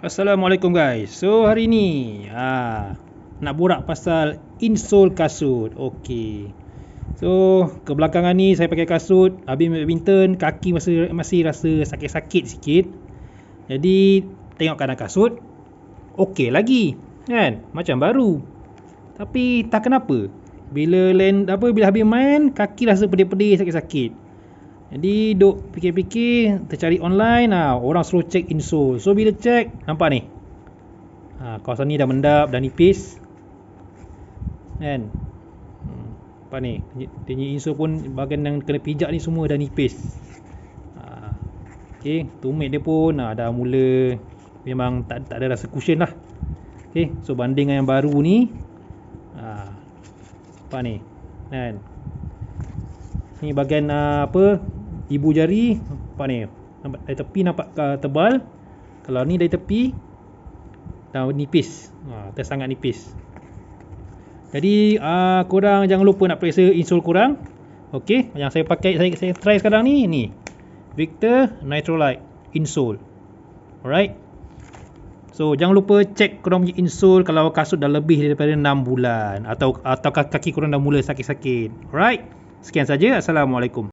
Assalamualaikum guys. So hari ni ha, nak borak pasal insole kasut. Okey. So kebelakangan ni saya pakai kasut habis badminton kaki masih masih rasa sakit-sakit sikit. Jadi tengok keadaan kasut okey lagi kan macam baru. Tapi tak kenapa bila land apa bila habis main kaki rasa pedih-pedih sakit-sakit. Jadi duk fikir-fikir tercari online ah orang suruh check insole. So bila check nampak ni. Ha kawasan ni dah mendap dah nipis. Kan? Hmm, apa ni? Punya insole pun bahagian yang kena pijak ni semua dah nipis. Ha, okey, tumit dia pun ha, dah mula memang tak tak ada rasa cushion lah. Okey, so banding dengan yang baru ni ha, apa ni? Kan? Ni bahagian apa ibu jari apa ni? Nampak dari tepi nampak uh, tebal. Kalau ni dari tepi dah nipis. Ha, sangat nipis. Jadi uh, korang jangan lupa nak periksa insole korang ok yang saya pakai saya, saya try sekarang ni ni. Victor Nitrolite insole alright. So jangan lupa check korang punya insole kalau kasut dah lebih daripada 6 bulan. Atau atau kaki korang dah mula sakit-sakit. Alright. Sekian saja. Assalamualaikum.